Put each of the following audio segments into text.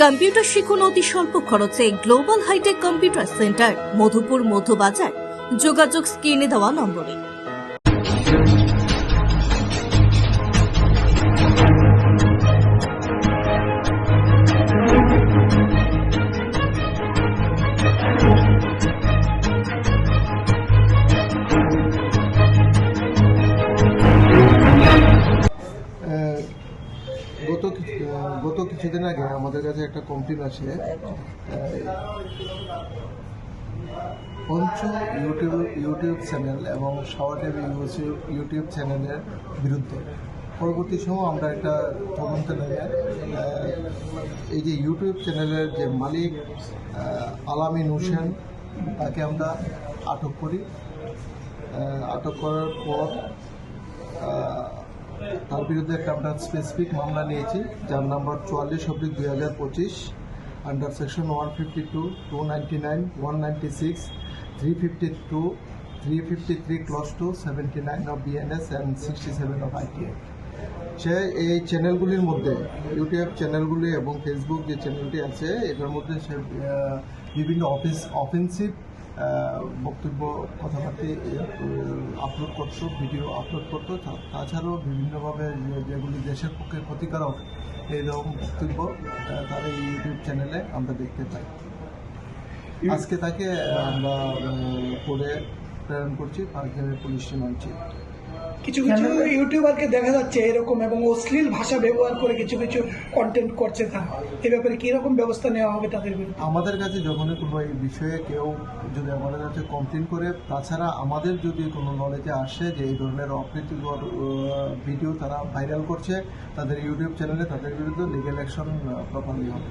Computer শিখুন অতি স্বল্প খরচে global hitech computer centre, Madhupur Madhubazar যোগাযোগ স্ক্রিনে দেওয়া নম্বরে। গত কিছুদিন আগে আমাদের কাছে একটা কমপ্লেন আছে পঞ্চ ইউটিউব ইউটিউব চ্যানেল এবং সাওয়া টিভি ইউটিউব ইউটিউব চ্যানেলের বিরুদ্ধে। পরবর্তী সময় আমরা একটা তদন্ত নেবে। এই যে ইউটিউব চ্যানেলের যে মালিক আলামিন হোসেন, তাকে আমরা আটক করি। আটক করার পর তার বিরুদ্ধে একটা আমরা স্পেসিফিক মামলা নিয়েছি, যার নাম্বার চুয়াল্লিশ অব্দিক দুই হাজার পঁচিশ under section one fifty two two ninety nine one ninety six three fifty two three fifty three clause two seventy nine of BNS and sixty seven of ITA সে এই চ্যানেলগুলির মধ্যে ইউটিউব চ্যানেলগুলি এবং ফেসবুক যে চ্যানেলটি আছে, এটার মধ্যে সে বিভিন্ন অফিস অফেন্সিভ বক্তব্য, কথাবার্তা আপলোড করতো ভিডিও আপলোড করতো তাছাড়াও বিভিন্নভাবে যেগুলি দেশের পক্ষে ক্ষতিকারক, এইরকম বক্তব্য তারা এই ইউটিউব চ্যানেলে আমরা দেখতে পাই আজকে তাকে আমরা করে প্রেরণ করছি, পার্কের পুলিশ রিমান্ড কিছু কিছু ইউটিউবারকে দেখা যাচ্ছে এরকম এবং অশ্লীল ভাষা ব্যবহার করে কিছু কিছু কন্টেন্ট করছে তারা এ ব্যাপারে কি রকম ব্যবস্থা নেওয়া হবে তাদের বিরুদ্ধে? আমাদের কাছে যখনই কোনো এই বিষয়ে কেউ যদি আমাদের কাছে কমপ্লেন করে তাছাড়া আমাদের যদি কোনো নলেজে আসে যে এই ধরনের অপ্রীতিকর ভিডিও তারা ভাইরাল করছে তাদের ইউটিউব চ্যানেলে তাদের বিরুদ্ধে লিগেল অ্যাকশন প্রপারলি হবে।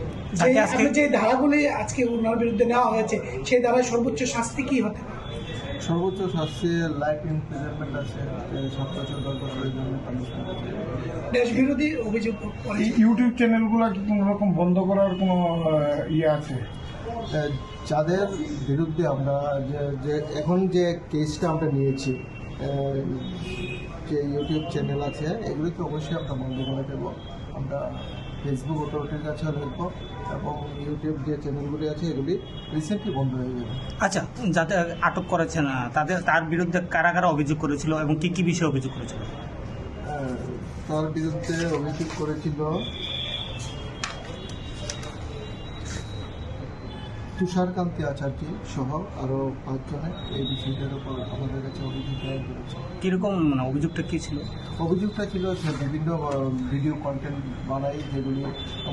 যে ধারাগুলি আজকে ওনার বিরুদ্ধে নেওয়া হয়েছে সেই ধারায় সর্বোচ্চ শাস্তি কি হতে পারে? সর্বোচ্চ শাস্তি লাইফ ইমপ্রিজনমেন্ট আছে সাত বছর দশ বছরের জন্য দেশ বিরোধী অভিযোগ ইউটিউব চ্যানেলগুলো কি কোনো রকম বন্ধ করার কোনো ইয়ে আছে? যাদের বিরুদ্ধে আমরা যে যে এখন যে কেসটা আমরা নিয়েছি যে ইউটিউব চ্যানেল আছে এগুলিকে অবশ্যই আমরা বন্ধ করে দেবো। আমরা ফেসবুক অথরিটির কাছে লিখব এবং ইউটিউব যে চ্যানেলগুলি আছে এগুলি রিসেন্টলি বন্ধ হয়ে যাবে আচ্ছা যাতে আটক করেছেন না তাদের তার বিরুদ্ধে কারা কারা অভিযোগ করেছিল এবং কি কি বিষয়ে অভিযোগ করেছিল? তার বিরুদ্ধে অভিযোগ করেছিল তুষারকান্তি আচার্য সহ আরও পাঁচজনে এই বিষয়টার উপর আমাদের কাছে অভিযোগ দায়ের করেছে কীরকম মানে অভিযোগটা কি ছিল অভিযোগটা ছিল যে বিভিন্ন ভিডিও কন্টেন্ট বানাই যেগুলি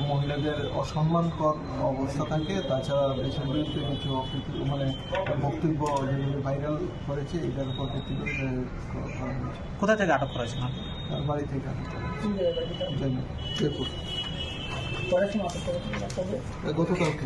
মহিলাদের অসম্মানকর অবস্থা থাকে তাছাড়া দেশের বিরুদ্ধে কিছু মানে বক্তব্য যেগুলি ভাইরাল করেছে এটার উপর ভিত্তি করে কোথা থেকে আটক আপনি? তার বাড়ি থেকে আটক করা হয়েছে। জয়পুর। জয়পুর গতকালকে